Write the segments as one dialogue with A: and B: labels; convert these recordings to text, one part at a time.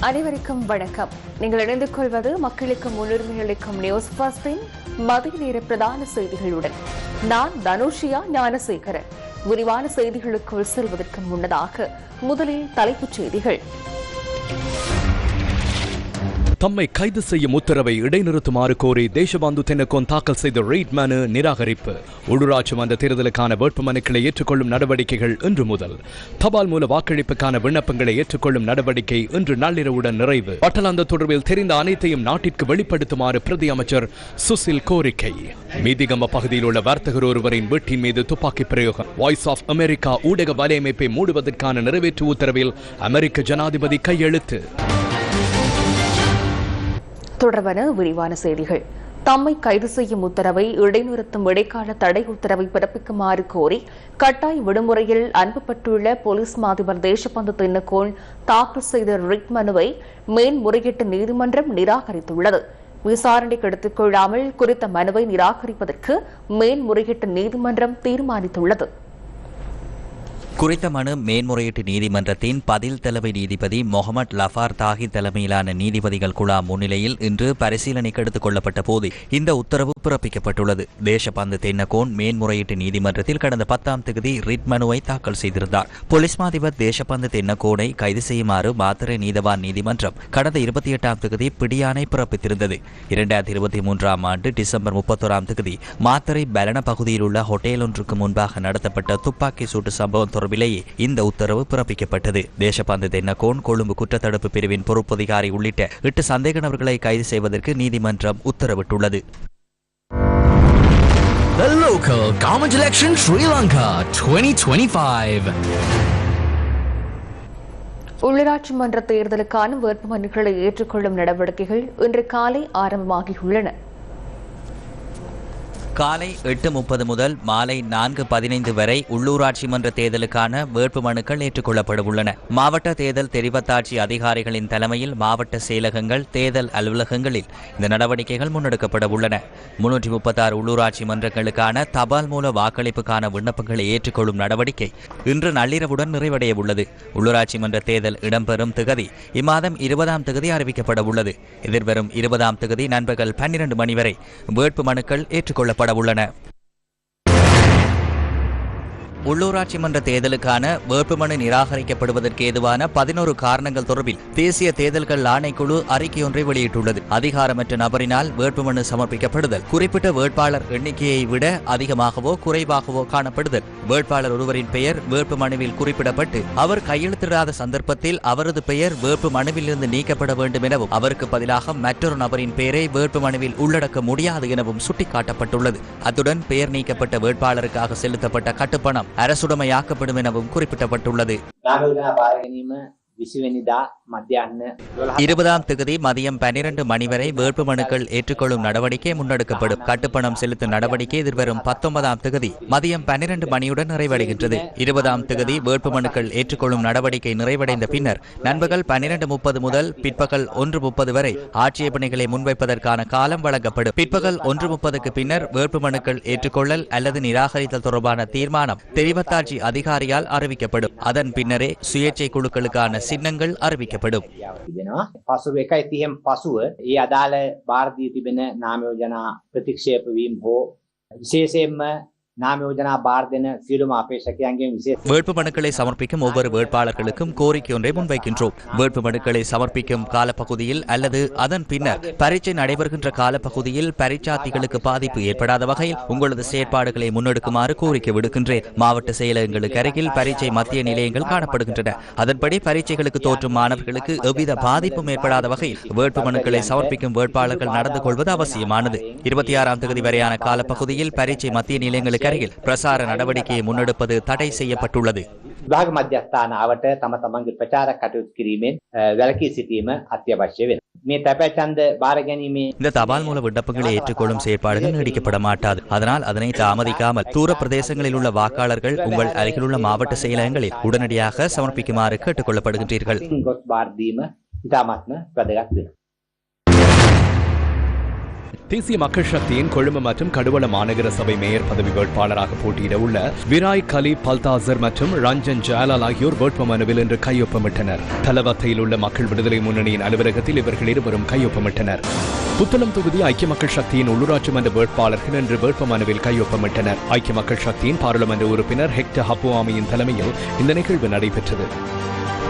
A: அனைவருக்கும் வணக்கம். நீங்கள் இணைந்து கொள்வது மக்களுக்கு முன்னுரிமை அளிக்கும் நியூஸ் பாஸ்டின் மதிய நேர பிரதான செய்திகளுடன். நான் தனுஷியா ஞானசேகரன். விரிவான செய்திகளுக்குள் செல்வதற்கு முன்னதாக முதலில் தலைப்புச் செய்திகள்.
B: தம்மை கைது செய்யும் உத்தரவை இடைநிறுத்துமாறு கோரி தேசபாந்து தென்னக்கோன் தாக்கல் செய்த ரீட் மனு நிராகரிப்பு. உள்ளூராட்சி மன்ற தேர்தலுக்கான வேட்புமனுக்களை ஏற்றுக்கொள்ளும் நடவடிக்கைகள் இன்று முதல். தபால் மூல வாக்களிப்புக்கான விண்ணப்பங்களை ஏற்றுக்கொள்ளும் நடவடிக்கை இன்று நள்ளிரவுடன் நிறைவு. பட்டலாந்த தொடர்பில் தெரிந்த அனைத்தையும் நாட்டிற்கு வெளிப்படுத்துமாறு பிரதி அமைச்சர் சுசில் கோரிக்கை. மீதிகம்ப பகுதியில் உள்ள வர்த்தகர் ஒருவரின் வீட்டின் மீது துப்பாக்கி பிரயோகம். வாய்ஸ் ஆஃப் அமெரிக்கா ஊடக வலையமைப்பை மூடுவதற்கான நிறைவேற்று உத்தரவில் அமெரிக்க ஜனாதிபதி கையெழுத்து.
A: தொடர்பான விரிவான செய்திகள். தம்மை கைது செய்யும் உத்தரவை இடைநிறுத்தும் இடைக்கால தடை உத்தரவை பிறப்பிக்குமாறு கோரி கட்டாய விடுமுறையில் அனுப்பப்பட்டுள்ள போலீஸ் மாதிபர் தேசபந்து தென்னக்கோன் தாக்கல் செய்த ரிட் மனுவை மேன்முறையீட்டு நீதிமன்றம் நிராகரித்துள்ளது. விசாரணைக்கு எடுத்துக் கொள்ளாமல் குறித்த மனுவை நிராகரிப்பதற்கு மேன்முறையீட்டு நீதிமன்றம் தீர்மானித்துள்ளது.
C: குறித்த மனு மேன்முறையீட்டு நீதிமன்றத்தின் பதில் தலைமை நீதிபதி முகமது லஃபார் தாகி தலைமையிலான நீதிபதிகள் குழாம் முன்னிலையில் இன்று பரிசீலனைக்கு எடுத்துக் கொள்ளப்பட்ட போது இந்த உத்தரவு பிறப்பிக்கப்பட்டுள்ளது. தேசபந்து தென்னகோன் மேன்முறையீட்டு நீதிமன்றத்தில் கடந்த பத்தாம் தேதி ரிட் மனுவை தாக்கல் செய்திருந்தார். போலீஸ் மாதிபர் தேசபந்து தென்னகோனை கைது செய்யுமாறு மாத்திரை நீதவான் நீதிமன்றம் கடந்த இருபத்தி எட்டாம் தேதி பிடியானை பிறப்பித்திருந்தது. இரண்டாயிரத்தி இருபத்தி மூன்றாம் ஆண்டு டிசம்பர் முப்பத்தோராம் தேதி மாத்திரை பலன பகுதியில் உள்ள ஹோட்டல் ஒன்றுக்கு முன்பாக நடத்தப்பட்ட துப்பாக்கி சூட்டு சம்பவம் தொடர்பிலேயே இந்த உத்தரவு பிறப்பிக்கப்பட்டது. தேசபந்து தென்னகோன் கொழும்பு குற்றத்தடுப்பு பிரிவின் பொறுப்பதிகாரி உள்ளிட்ட எட்டு சந்தேக நபர்களை கைது செய்வதற்கு நீதிமன்றம் உத்தரவிட்டுள்ளது.
D: The local government election Sri Lanka 2025.
A: உள்ளூராட்சி மன்ற தேர்தலுக்கான வேட்புமனுக்களை ஏற்றுக்கொள்ளும் நடவடிக்கைகள் இன்று காலை ஆரம்பமாகியுள்ளன.
C: காலை எட்டு முப்பது முதல் மாலை நான்கு பதினைந்து வரை உள்ளூராட்சி மன்ற தேர்தலுக்கான வேட்பு மனுக்கள் ஏற்றுக்கொள்ளப்பட உள்ளன. மாவட்ட தேர்தல் தெரிவத்தாட்சி அதிகாரிகளின் தலைமையில் மாவட்ட செயலகங்கள் தேர்தல் அலுவலகங்களில் இந்த நடவடிக்கைகள் முன்னெடுக்கப்பட உள்ளன. முன்னூற்றி முப்பத்தாறு உள்ளூராட்சி மன்றங்களுக்கான தபால் மூல வாக்களிப்புக்கான விண்ணப்பங்களை ஏற்றுக்கொள்ளும் நடவடிக்கை இன்று நள்ளிரவுடன் நிறைவடைய உள்ளது. உள்ளூராட்சி மன்ற தேர்தல் இடம்பெறும் திகதி இம்மாதம் இருபதாம் திகதி அறிவிக்கப்பட உள்ளது. எதிர்வரும் இருபதாம் திகதி நண்பகல் பன்னிரண்டு மணி வரை வேட்பு மனுக்கள் ஏற்றுக்கொள்ளப்பட உள்ளன உள்ளூராட்சி மன்ற தேர்தலுக்கான வேட்புமனு நிராகரிக்கப்படுவதற்கு ஏதுவான பதினோரு காரணங்கள் தொடர்பில் தேசிய தேர்தல்கள் ஆணைக்குழு அறிக்கை ஒன்றை வெளியிட்டுள்ளது. அதிகாரமற்ற நபரினால் வேட்புமனு சமர்ப்பிக்கப்படுதல். குறிப்பிட்ட வேட்பாளர் எண்ணிக்கையை விட அதிகமாகவோ குறைவாகவோ காணப்படுதல். வேட்பாளர் ஒருவரின் பெயர் வேட்பு மனுவில் குறிப்பிடப்பட்டு அவர் கையெழுத்திடாத சந்தர்ப்பத்தில் அவரது பெயர் வேட்பு மனுவிலிருந்து நீக்கப்பட வேண்டும் எனவும் அவருக்கு பதிலாக மற்றொரு நபரின் பெயரை வேட்பு மனுவில் உள்ளடக்க முடியாது எனவும் சுட்டிக்காட்டப்பட்டுள்ளது. அத்துடன் பெயர் நீக்கப்பட்ட வேட்பாளருக்காக செலுத்தப்பட்ட கட்டுப்பணம் அரசுடைமையாக்கப்படும் எனவும் குறிப்பிடப்பட்டுள்ளது இருபதாம் தேதி மதியம் பனிரெண்டு மணி வரை வேட்புமனுக்கள் ஏற்றுக்கொள்ளும் நடவடிக்கை முன்னெடுக்கப்படும். கட்டுப்பணம் செலுத்தும் நடவடிக்கை எதிர்வரும் பத்தொன்பதாம் தேதி மதியம் பன்னிரண்டு மணியுடன் நிறைவடைகின்றது. இருபதாம் தேதி வேட்புமனுக்கள் ஏற்றுக்கொள்ளும் நடவடிக்கை நிறைவடைந்த பின்னர் நண்பகல் பன்னிரண்டு முப்பது முதல் பிற்பகல் ஒன்று முப்பது வரை ஆட்சேபனைகளை முன்வைப்பதற்கான காலம் வழங்கப்படும். பிற்பகல் ஒன்று முப்பதுக்கு பின்னர் வேட்புமனுக்கள் ஏற்றுக்கொள்ளல் அல்லது நிராகரித்தல் தொடர்பான தீர்மானம் தெரிவத்தாட்சி அதிகாரியால் அறிவிக்கப்படும். அதன் பின்னரே சுயேட்சை குழுக்களுக்கான சின்னங்கள் அறிவிக்கப்படும்
E: තිබෙනවා පසුව එකයි තියම් පසුව ඒ අදාළ භාරදී තිබෙන නාමයෝජනා ප්‍රතික්ෂේප වීම හෝ විශේෂයෙන්ම நாம் வேட்பு
C: மனுக்களை சமர்ப்பிக்கும் ஒவ்வொரு வேட்பாளர்களுக்கும் கோரிக்கை ஒன்றை முன்வைக்கின்றோம். வேட்பு மனுக்களை சமர்ப்பிக்கும் காலப்பகுதியில் அல்லது அதன் பின்னர் பரீட்சை நடைபெறுகின்ற காலப்பகுதியில் பரீட்சார்த்திகளுக்கு பாதிப்பு ஏற்படாத வகையில் உங்களது செயற்பாடுகளை முன்னெடுக்குமாறு கோரிக்கை விடுக்கின்றேன். மாவட்ட செயலகங்களுக்கு அருகில் பரீட்சை மத்திய நிலையங்கள் காணப்படுகின்றன. அதன்படி பரீட்சைகளுக்கு தோற்றும் மாணவர்களுக்கு எவ்வித பாதிப்பும் ஏற்படாத வகையில் வேட்பு மனுக்களை சமர்ப்பிக்கும் வேட்பாளர்கள் நடந்து கொள்வது அவசியமானது. இருபத்தி ஆறாம் தேதி வரையான காலப்பகுதியில் பரீட்சை மத்திய நிலையங்களுக்கு அருகில் பிரசார நடவடிக்கையை முன்னெடுப்பது தடை செய்யப்பட்டுள்ளது
E: විභාග මධ්‍යස්ථානාවට තම තමන්ගේ ප්‍රචාර කටයුතු කිරීමෙන් අ, වැළකී සිටීම අත්‍යවශ්‍ය වෙන. මේ තැපැචන්ද බාර ගැනීමේ
C: இந்த தபால் மூல விண்ணப்பங்களை ஏற்றுக்கொள்ளும் செயற்பாடுகள் நீடிக்கப்பட மாட்டாது அதனால் அதனை தாமதிக்காமல் தூர பிரதேசங்களில் உள்ள வாக்காளர்கள் உங்கள் அருகிலுள்ள மாவட்ட செயலகங்களில் உடனடியாக சமர்ப்பிக்குமாறு கேட்டுக்
B: தேசிய மக்கள் சக்தியின் கொழும்பு மற்றும் கடுவள மாநகர சபை மேயர் பதவி வேட்பாளராக போட்டியிட உள்ள விராய் கலி பல்தாசர் மற்றும் ரஞ்சன் ஜாலால் ஆகியோர் வேட்புமனுவில் இன்று கையொப்பமிட்டனர். தலவத்தையில் உள்ள மக்கள் விடுதலை முன்னணியின் அலுவலகத்தில் இவர்கள் இருவரும் கையொப்பமிட்டனர். புத்தளம் தொகுதி ஐக்கிய மக்கள் சக்தியின் உள்ளூராட்சி மன்ற வேட்பாளர்கள் இன்று வேட்புமனுவில் கையொப்பமிட்டனர். ஐக்கிய மக்கள் சக்தியின் பாராளுமன்ற உறுப்பினர் ஹெக்டர் ஹப்புவாமியின் தலைமையில் இந்த நிகழ்வு நடைபெற்றது.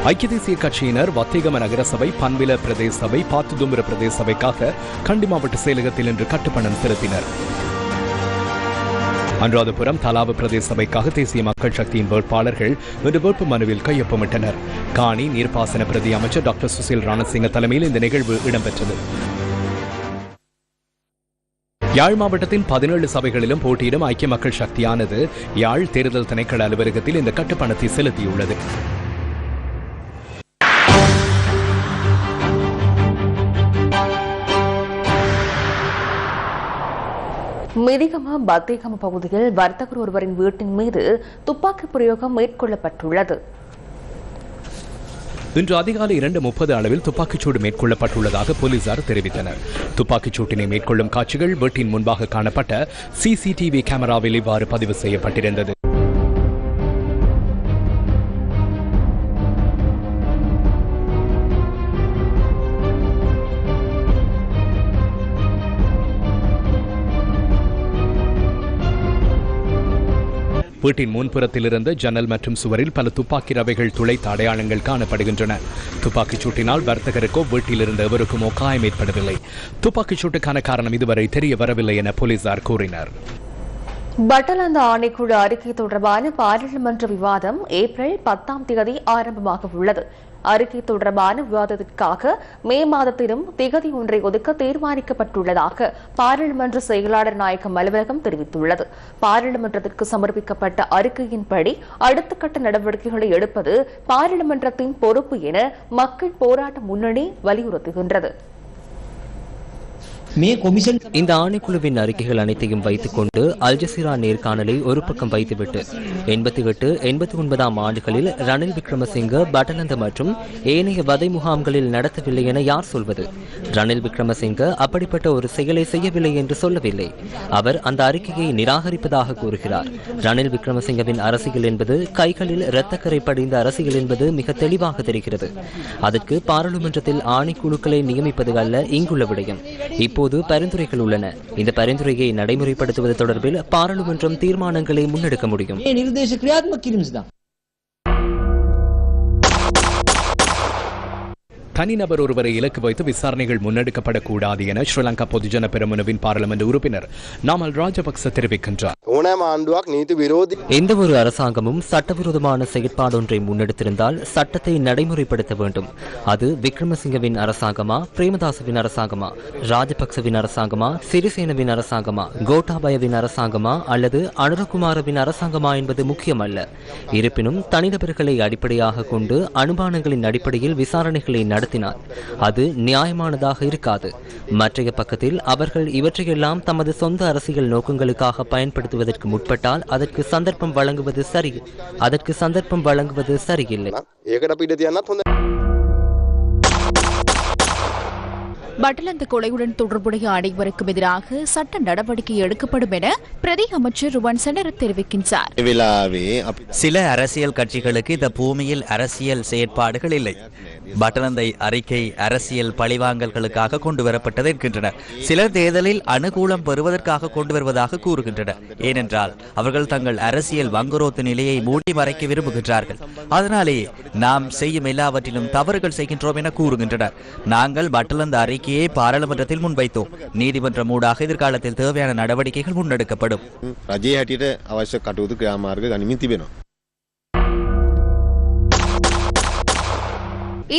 B: ஐக்கிய தேசிய கட்சியினர் வத்தேகம நகரசபை பன்வில பிரதேச சபை பாத்துதும்புர பிரதேச சபைக்காக கண்டி மாவட்ட செயலகத்தில் இன்று கட்டுப்பணம் செலுத்தினர். அனுராதபுரம் தலாவு பிரதேச சபைக்காக தேசிய மக்கள் சக்தியின் வேட்பாளர்கள் இன்று வேட்பு மனுவில் கையொப்பமிட்டனர். காணி நீர்ப்பாசன பிரதி அமைச்சர் டாக்டர் சுசில் ரணசிங்க தலைமையில் இந்த நிகழ்வு இடம்பெற்றது. யாழ் மாவட்டத்தின் பதினேழு சபைகளிலும் போட்டியிடும் ஐக்கிய மக்கள் சக்தியானது யாழ் தேர்தல் திணைக்கள அலுவலகத்தில் இந்த கட்டுப்பணத்தை செலுத்தியுள்ளது.
A: மிதிகம பத்தேகம பகுதியில் வர்த்தகர் ஒருவரின் வீட்டின் மீது துப்பாக்கி பிரயோகம் மேற்கொள்ளப்பட்டுள்ளது.
B: இன்று அதிகாலை இரண்டு முப்பது அளவில் துப்பாக்கிச்சூடு மேற்கொள்ளப்பட்டுள்ளதாக போலீசார் தெரிவித்தனர். துப்பாக்கிச்சூட்டினை மேற்கொள்ளும் காட்சிகள் வீட்டின் முன்பாக காணப்பட்ட சிசிடிவி கேமராவில் இவ்வாறு பதிவு செய்யப்பட்டிருந்தது. வீட்டின் முன்புறத்தில் இருந்த ஜன்னல் மற்றும் சுவரில் பல துப்பாக்கி ரவைகள் துளைத்த அடையாளங்கள் காணப்படுகின்றன. துப்பாக்கிச் சூட்டினால் வர்த்தகருக்கோ வீட்டில் இருந்த எவருக்குமோ காயம் ஏற்படவில்லை. துப்பாக்கிச் சூட்டுக்கான காரணம் இதுவரை தெரிய வரவில்லை என போலீசார் கூறினர்.
A: பட்டலந்த ஆணைக்குழு அறிக்கை தொடர்பான பாராளுமன்ற விவாதம் ஏப்ரல் பத்தாம் தேதி ஆரம்பமாக உள்ளது. அறிக்கை தொடர்பான விவாதத்திற்காக மே மாதத்திலும் திகதி ஒன்றை ஒதுக்க தீர்மானிக்கப்பட்டுள்ளதாக பாராளுமன்ற செயலாளர் நாயகம் அலுவலகம் தெரிவித்துள்ளது. பாராளுமன்றத்திற்கு சமர்ப்பிக்கப்பட்ட அறிக்கையின்படி அடுத்த கட்ட நடவடிக்கைகளை எடுப்பது பாராளுமன்றத்தின் பொறுப்பு என மக்கள் போராட்ட முன்னணி வலியுறுத்துகின்றது.
F: மே கொமிஷன்
G: இந்த ஆணைக்குழுவின் அறிக்கைகள் அனைத்தையும் வைத்துக்கொண்டு அல்ஜசீரா நேர்காணலை ஒரு பக்கம் வைத்துவிட்டு எண்பத்தி எட்டு எண்பத்தி ஒன்பதாம் ஆண்டுகளில் ரணில் விக்ரமசிங்க பட்டலந்த மற்றும் ஏனைய வதை முகாம்களில் நடத்தவில்லை என யார் சொல்வது? ரணில் விக்ரமசிங்க அப்படிப்பட்ட ஒரு செயலை செய்யவில்லை என்று சொல்லவில்லை. அவர் அந்த அறிக்கையை நிராகரிப்பதாக கூறுகிறார். ரணில் விக்ரமசிங்கவின் அரசியல் என்பது கைகளில் இரத்தக்கரை படிந்த அரசியல் என்பது மிக தெளிவாக தெரிகிறது. அதற்கு பாராளுமன்றத்தில் ஆணைக்குழுக்களை நியமிப்பது அல்ல இங்குள்ள விடயம். இப்போது பரிந்துரைகள் உள்ளன. இந்த பரிந்துரையை நடைமுறைப்படுத்துவது தொடர்பில் பாராளுமன்றம் தீர்மானங்களை முன்னெடுக்க முடியும்.
B: தனிநபர் ஒருவரை இலக்கு வைத்து விசாரணைகள் முன்னெடுக்கப்படக்கூடாது என ஸ்ரீலங்கா பொதுஜன பெருமனுவின் பாராளுமன்ற உறுப்பினர் நாமல் ராஜபக்ச தெரிவிக்கின்றார்.
G: எந்த ஒரு அரசாங்கமும் சட்டவிரோதமான செயற்பாடு ஒன்றை முன்னெடுத்திருந்தால் சட்டத்தை நடைமுறைப்படுத்த வேண்டும். அது விக்ரமசிங்கவின் அரசாங்கமா பிரேமதாசவின் அரசாங்கமா ராஜபக்சவின் அரசாங்கமா சிறிசேனவின் அரசாங்கமா கோட்டாபயவின் அரசாங்கமா அல்லது அனுரகுமாரவின் அரசாங்கமா என்பது முக்கியமல்ல. இருப்பினும் தனிநபர்களை அடிப்படையாக கொண்டு அனுமானங்களின் அடிப்படையில் விசாரணைகளை நடத்த நடத்தினால் அது நியாயமானதாக இருக்காது. மற்றைய பக்கத்தில் அவர்கள் இவற்றையெல்லாம் தமது சொந்த அரசியல் நோக்கங்களுக்காக பயன்படுத்துவதற்கு முற்பட்டால் அதற்கு சந்தர்ப்பம் வழங்குவது சரி. அதற்கு சந்தர்ப்பம் வழங்குவது சரியில்லை.
H: பட்டலந்து கொலையுடன் தொடர்புடைய அனைவருக்கும் எதிராக சட்ட நடவடிக்கை எடுக்கப்படும் என பிரதி அமைச்சர் ருவன் தெரிவிக்கின்றார்.
C: சில அரசியல் கட்சிகளுக்கு இந்த பூமியில் அரசியல் செயற்பாடுகள் இல்லை. பட்டலந்தை அறிக்கை அரசியல் பழிவாங்கல்களுக்காக கொண்டு வரப்பட்டது என்கின்றனர். சிலர் தேர்தலில் அனுகூலம் பெறுவதற்காக கொண்டு வருவதாக கூறுகின்றனர். ஏனென்றால் அவர்கள் தங்கள் அரசியல் வங்குரோத்து நிலையை மூடி மறைக்க விரும்புகின்றார்கள். அதனாலேயே நாம் செய்யும் எல்லாவற்றிலும் தவறுகள் செய்கின்றோம் என கூறுகின்றனர். நாங்கள் பட்டலந்து அறிக்கை கோரிக்கையை பாராளுமன்றத்தில் முன்வைத்தோம். நீதிமன்றம் ஊடாக எதிர்காலத்தில் தேவையான நடவடிக்கைகள் முன்னெடுக்கப்படும்.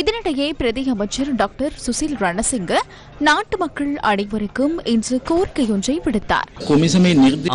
H: இதனிடையே பிரதி அமைச்சர் டாக்டர் சுசில் ரணசிங்க நாட்டு மக்கள் அனைவருக்கும் இன்று கோரிக்கையொன்றை விடுத்தார்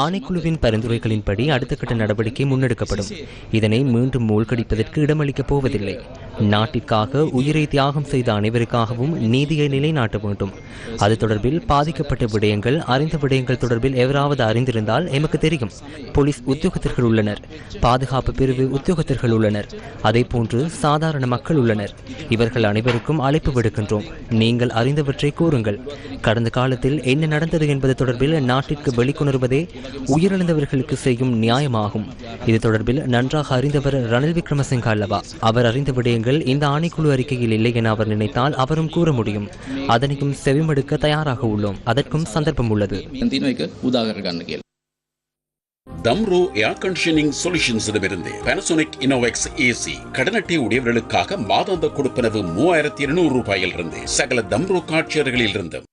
G: ஆணைக்குழுவின் பரிந்துரைகளின்படி அடுத்த கட்ட நடவடிக்கை முன்னெடுக்கப்படும் இதனை மீண்டும் மூழ்கடிப்பதற்கு இடமளிக்கப் போவதில்லை நாட்டிற்காக உயிரை தியாகம் செய்த அனைவருக்காகவும் நீதியை நிலைநாட்ட வேண்டும். அது தொடர்பில் பாதிக்கப்பட்ட விடயங்கள் அறிந்த விடயங்கள் தொடர்பில் எவராவது அறிந்திருந்தால் எமக்கு தெரியும். போலீஸ் உத்தியோகத்தர்கள் உள்ளனர். பாதுகாப்பு பிரிவு உத்தியோகத்தர்கள் உள்ளனர். அதே போன்று சாதாரண மக்கள் உள்ளனர். இவர்கள் அனைவருக்கும் அழைப்பு விடுக்கின்றோம். நீங்கள் அறிந்தவற்றை கூறுங்கள். கடந்த காலத்தில் என்ன நடந்தது என்பது தொடர்பில் நாட்டிற்கு வெளிக்கொணர்வதே உயிரிழந்தவர்களுக்கு செய்யும் நியாயமாகும். இது தொடர்பில் நன்றாக அறிந்தவர் ரணில் விக்ரமசிங்க அல்லவா? அவர் அறிந்த விடயங்கள் விஷயங்கள் இந்த ஆணைக்குழு அறிக்கையில் இல்லை என அவர் நினைத்தால் அவரும் கூற முடியும். அதனையும் செவிமடுக்க தயாராக உள்ளோம். அதற்கும் சந்தர்ப்பம் உள்ளது.
I: தம்ரோ ஏர் கண்டிஷனிங் சொல்யூஷன்ஸிடமிருந்து பானசோனிக் இனோவெக்ஸ் ஏசி கடனட்டை உடையவர்களுக்காக மாதாந்த கொடுப்பனவு மூவாயிரத்தி இருநூறு ரூபாயில் ரூபாயிலிருந்து சகல தம்ரோ காட்சியர்களிலிருந்தும்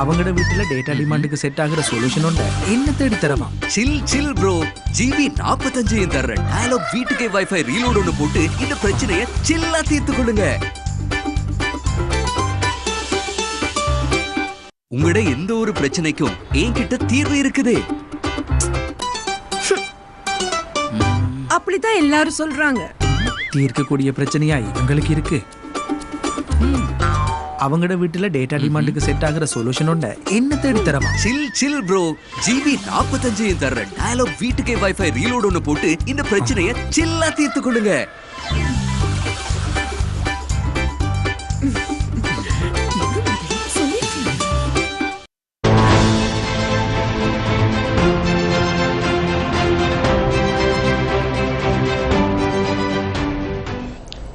J: அவங்களோட வீட்டுல டேட்டா டிமாண்டுக்கு செட் ஆகுற சொல்யூஷன் உண்டு. என்ன தேடி தரமா
D: சில் சில் ப்ரோ ஜிபி நாற்பத்தஞ்சு தர்ற டயலாக் வீட்டுக்கே வைஃபை ரீலோட் ஒன்று போட்டு இந்த பிரச்சனையை சில்லா தீர்த்து கொள்ளுங்க. உங்களோட எந்த ஒரு பிரச்சனைக்கும் என்கிட்ட தீர்வு இருக்குது.
K: அப்படித்தான் எல்லாரும் சொல்றாங்க.
J: தீர்க்கக்கூடிய பிரச்சனையா இவங்களுக்கு இருக்கு? அவங்களோட வீட்டுல டேட்டா டிமாண்டுக்கு செட் ஆகுற சொல்யூஷன் உண்டு. என்ன தேடி தரமா
D: சில் சில் ப்ரோ ஜிபி நாற்பத்தஞ்சு தர்ற டயலாக் வீட்டுக்கே வைஃபை ரீலோட் ஒன்று போட்டு இந்த பிரச்சனையை சில்லா தீர்த்து கொள்ளுங்க.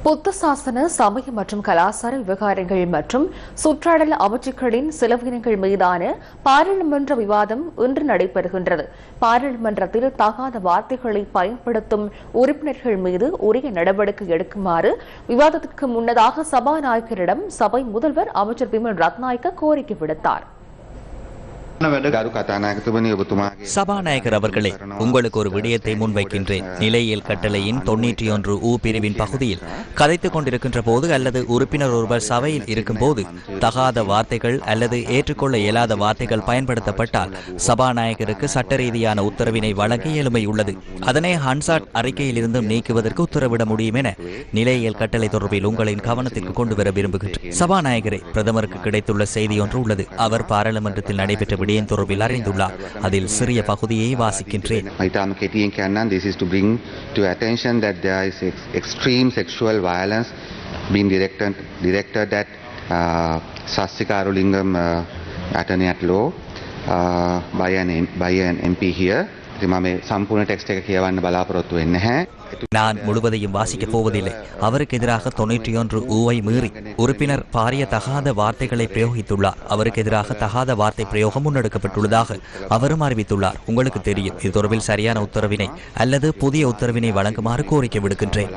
A: புத்த சாசன சமய மற்றும் கலாச்சார விவகாரங்கள் மற்றும் சுற்றாடல் அமைச்சுக்களின் செலவினங்கள் மீதான பாராளுமன்ற விவாதம் இன்று நடைபெறுகின்றது. பாராளுமன்றத்தில் தகாத வார்த்தைகளை பயன்படுத்தும் உறுப்பினர்கள் மீது உரிய நடவடிக்கை எடுக்குமாறு விவாதத்திற்கு முன்னதாக சபாநாயகரிடம் சபை முதல்வர் அமைச்சர் விமல் ரத்நாயக்க கோரிக்கை விடுத்தார்.
C: சபாநாயகர் அவர்களே உங்களுக்கு ஒரு விடயத்தை முன்வைக்கின்றேன். நிலையியல் கட்டளையின் தொன்னூற்றி ஒன்று ஊ பிரிவின் பகுதியில் கதைத்துக் கொண்டிருக்கின்ற போது அல்லது உறுப்பினர் ஒருவர் சபையில் இருக்கும்போது தகாத வார்த்தைகள் அல்லது ஏற்றுக்கொள்ள இயலாத வார்த்தைகள் பயன்படுத்தப்பட்டால் சபாநாயகருக்கு சட்ட ரீதியான உத்தரவினை வழங்க இயலுமை உள்ளது. அதனை ஹன்சாட் அறிக்கையிலிருந்தும் நீக்குவதற்கு உத்தரவிட முடியும் என நிலையியல் கட்டளை தொடர்பில் உங்களின் கவனத்திற்கு கொண்டு வர விரும்புகின்றேன். சபாநாயகரே பிரதமருக்கு கிடைத்துள்ள செய்தி ஒன்று உள்ளது. அவர் பாராளுமன்றத்தில் நடைபெற்ற விடயம் தொடர்பில் அறிந்துள்ளார் அதில் சிறிய பகுதியை வாசிக்கின்றேன்
L: being directed, directed at uh, Sastika Arulingam uh, attorney at law uh, by, an, by an MP here.
C: நான் முழுவதையும் வாசிக்கப் போவதில்லை. அவருக்கு எதிராக தொன்னூற்றி ஒன்று ஊவை மீறி உறுப்பினர் பாரிய தகாத வார்த்தைகளை பிரயோகித்துள்ளார். அவருக்கு எதிராக தகாத வார்த்தை பிரயோகம் முன்னெடுக்கப்பட்டுள்ளதாக அவரும் அறிவித்துள்ளார். உங்களுக்கு தெரியும் இது தொடர்பில் சரியான உத்தரவினை அல்லது புதிய உத்தரவினை வழங்குமாறு கோரிக்கை விடுக்கின்றேன்.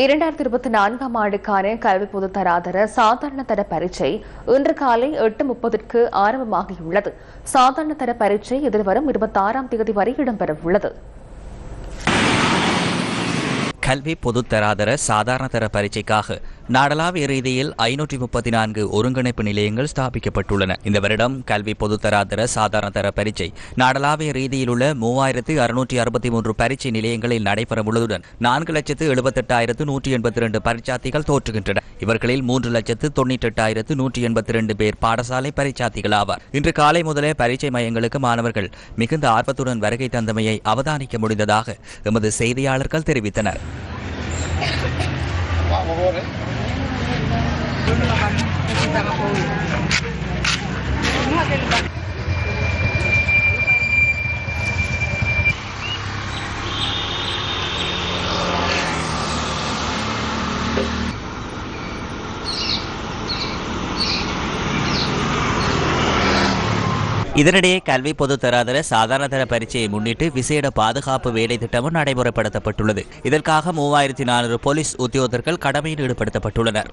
A: இரண்டாயிரத்தி இருபத்தி நான்காம் ஆண்டுக்கான கல்வி பொது தராதர சாதாரண தர பரீட்சை இன்று காலை எட்டு முப்பதுக்கு ஆரம்பமாகியுள்ளது. சாதாரண தர பரீட்சை எதிர்வரும் இருபத்தி ஆறாம் தேதி வரை இடம்பெறவுள்ளது.
C: கல்வி பொதுத்தராதர சாதாரண தர பரீட்சைக்காக நாடளாவிய ரீதியில் ஐநூற்றி முப்பத்தி நான்கு ஒருங்கிணைப்பு நிலையங்கள் ஸ்தாபிக்கப்பட்டுள்ளன. இந்த வருடம் கல்வி பொதுத்தராதர சாதாரண தர பரீட்சை நாடளாவிய ரீதியில் உள்ள மூவாயிரத்து அறுநூற்றி அறுபத்தி மூன்று பரீட்சை நிலையங்களில் நடைபெறவுள்ளதுடன் நான்கு லட்சத்து எழுபத்தெட்டாயிரத்து நூற்றி எண்பத்தி ரெண்டு பரீட்சார்த்திகள் தோற்றுகின்றனர் இவர்களில் மூன்று லட்சத்து தொண்ணூற்றி எட்டாயிரத்து நூற்றி எண்பத்தி இரண்டு பேர் பாடசாலை பரீட்சார்த்திகள் ஆவார். இன்று காலை முதலே பரீட்சை மையங்களுக்கு மாணவர்கள் மிகுந்த ஆர்வத்துடன் வருகை தந்தமையை அவதானிக்க முடிந்ததாக எமது செய்தியாளர்கள் தெரிவித்தனர். Quá một hôn đấy. Đúng là bằng, chúng ta mà hôn. Đúng là cái இதனிடையே கல்வி பொது தராதர சாதாரண தர பரீட்சையை முன்னிட்டு விசேட பாதுகாப்பு வேலை திட்டமும் நடைமுறைப்படுத்தப்பட்டுள்ளது. இதற்காக மூவாயிரத்தி நானூறு போலீஸ் உத்தியோகத்தர்கள் கடமையில் ஈடுபடுத்தப்பட்டுள்ளனர்.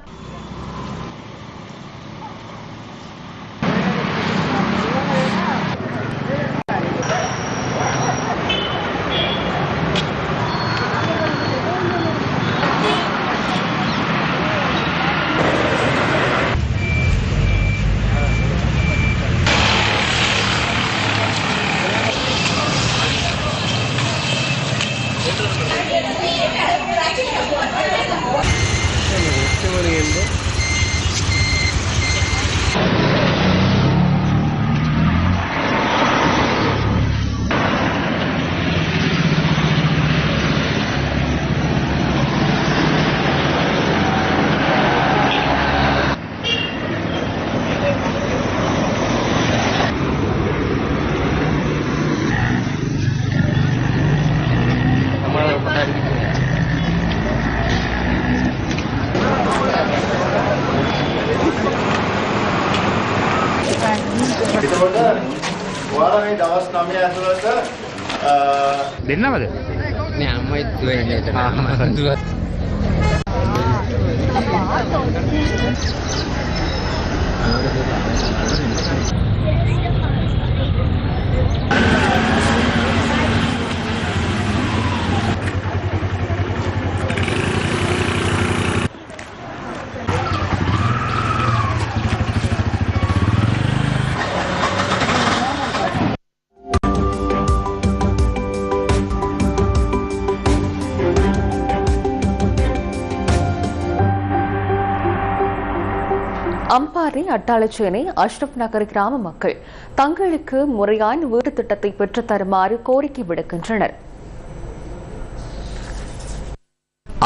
K: එතකොට ඔයාලා මේ දවස් 9 ඇතුළත දෙන්නවද? නෑ අම්මයි දුවන්නේ එතන. ආ දුවත්. Thank you.
A: அம்பாறை அட்டாளச்சேனை அஷ்ரப் நகர் கிராம மக்கள் தங்களுக்கு முறையான வீட்டு திட்டத்தை பெற்றுத் தருமாறு கோரிக்கை விடுக்கின்றனர்.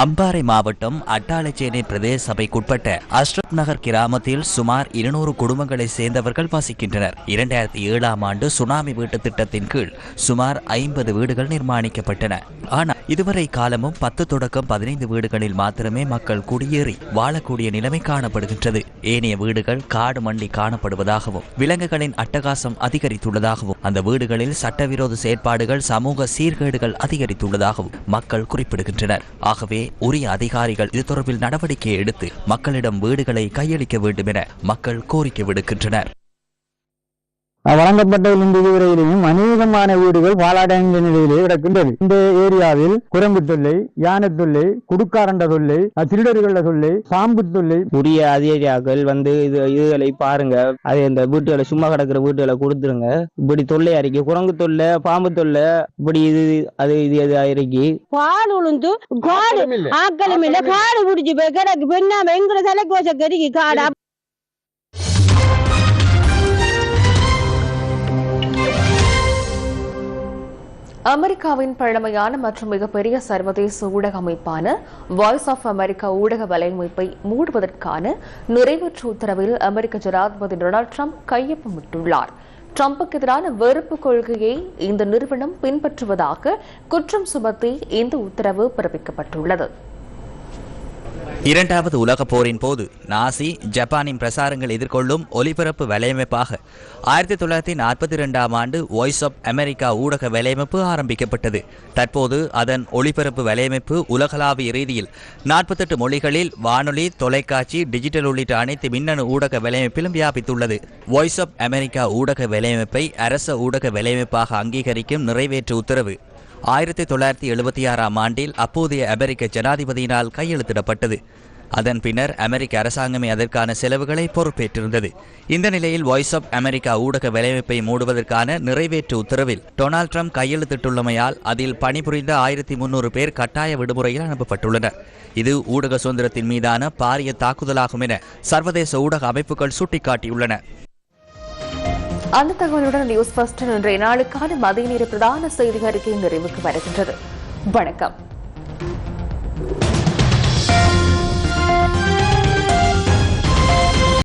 C: அம்பாறை மாவட்டம் அட்டாளச்சேனை பிரதேச சபைக்குட்பட்ட அஷ்ரப் நகர் கிராமத்தில் சுமார் இருநூறு குடும்பங்களை சேர்ந்தவர்கள் வசிக்கின்றனர். இரண்டாயிரத்தி ஏழாம் ஆண்டு சுனாமி வீட்டு திட்டத்தின் கீழ் சுமார் ஐம்பது வீடுகள் நிர்மாணிக்கப்பட்டன. ஆனால் இதுவரை காலமும் பத்து தொடக்கம் பதினைந்து வீடுகளில் மாத்திரமே மக்கள் குடியேறி வாழக்கூடிய நிலைமை காணப்படுகின்றது. ஏனைய வீடுகள் காடு மண்டி காணப்படுவதாகவும் விலங்குகளின் அட்டகாசம் அதிகரித்துள்ளதாகவும் அந்த வீடுகளில் சட்டவிரோத செயற்பாடுகள் சமூக சீர்கேடுகள் அதிகரித்துள்ளதாகவும் மக்கள் குறிப்பிடுகின்றனர். ஆகவே உரிய அதிகாரிகள் இது தொடர்பில் நடவடிக்கை எடுத்து மக்களிடம் வீடுகளை கையளிக்க வேண்டும் என மக்கள் கோரிக்கை விடுக்கின்றனர்.
M: வழங்கப்பட்ட இந்த இதுவரையிலும் அநேகமான வீடுகள் பாலாடங்கிய நிலையிலே கிடக்கின்றது. இந்த ஏரியாவில் குரங்கு தொல்லை யானை தொல்லை குடுக்காரண்ட தொல்லை திருடர்கள தொல்லை பாம்பு தொல்லை.
N: உரிய அதிகாரிகள் வந்து இது இதுகளை பாருங்க. அது இந்த வீட்டுகளை சும்மா கிடக்குற வீட்டுகளை கொடுத்துருங்க. இப்படி தொல்லை அறிக்கை குரங்கு தொல்லை பாம்பு தொல்லை இப்படி இது அது இது அது அறிக்கை
O: பால் உளுந்து காடு ஆக்களும் இல்ல காடு பிடிச்சு போய் கிடக்கு. பெண்ணாம எங்கட தலைக்கோச கருகி காடு
A: அமெரிக்காவின் பழமையான மற்றும் மிகப்பெரிய சர்வதேச ஊடக அமைப்பான வாய்ஸ் ஆஃப் அமெரிக்கா ஊடக வலையமைப்பை மூடுவதற்கான நிறைவேற்று உத்தரவில் அமெரிக்க ஜனாதிபதி டொனால்டு ட்ரம்ப் கையொப்பமிட்டுள்ளார் ட்ரம்புக்கு எதிரான வெறுப்பு கொள்கையை இந்த நிறுவனம் பின்பற்றுவதாக குற்றம் சுமத்தி இந்த உத்தரவு பிறப்பிக்கப்பட்டுள்ளது.
C: இரண்டாவது உலகப் போரின் போது நாசி ஜப்பானின் பிரசாரங்கள் எதிர்கொள்ளும் ஒலிபரப்பு வலையமைப்பாக ஆயிரத்தி தொள்ளாயிரத்தி நாற்பத்தி ரெண்டாம் ஆண்டு வாய்ஸ் ஆஃப் அமெரிக்கா ஊடக வலையமைப்பு ஆரம்பிக்கப்பட்டது. தற்போது அதன் ஒளிபரப்பு வலையமைப்பு உலகளாவிய ரீதியில் நாற்பத்தெட்டு மொழிகளில் வானொலி தொலைக்காட்சி டிஜிட்டல் உள்ளிட்ட அனைத்து மின்னணு ஊடக வலையமைப்பிலும் வியாபித்துள்ளது. வாய்ஸ் ஆஃப் அமெரிக்கா ஊடக வலையமைப்பை அரச ஊடக வலையமைப்பாக அங்கீகரிக்கும் நிறைவேற்று உத்தரவு. ஆயிரத்தி தொள்ளாயிரத்தி எழுபத்தி ஆறாம் ஆண்டில் அப்போதைய அமெரிக்க ஜனாதிபதியினால் கையெழுத்திடப்பட்டது. அதன் பின்னர் அமெரிக்க அரசாங்கமே அதற்கான செலவுகளை பொறுப்பேற்றிருந்தது. இந்த நிலையில் வாய்ஸ் ஆஃப் அமெரிக்கா ஊடக வேலைவாய்ப்பை மூடுவதற்கான நிறைவேற்று உத்தரவில் டொனால்ட் ட்ரம்ப் கையெழுத்திட்டுள்ளமையால் அதில் பணிபுரிந்த ஆயிரத்தி முன்னூறு பேர் கட்டாய விடுமுறையில் அனுப்பப்பட்டுள்ளனர். இது ஊடக சுதந்திரத்தின் மீதான பாரிய தாக்குதலாகும் என சர்வதேச ஊடக அமைப்புகள் சுட்டிக்காட்டியுள்ளன.
A: அந்த தகவலுடன் நியூஸ் ஃபர்ஸ்ட் இன்றைய நாளுக்கான மதிய நேர பிரதான செய்தி அறிக்கை நிறைவுக்கு வருகின்றது. வணக்கம்.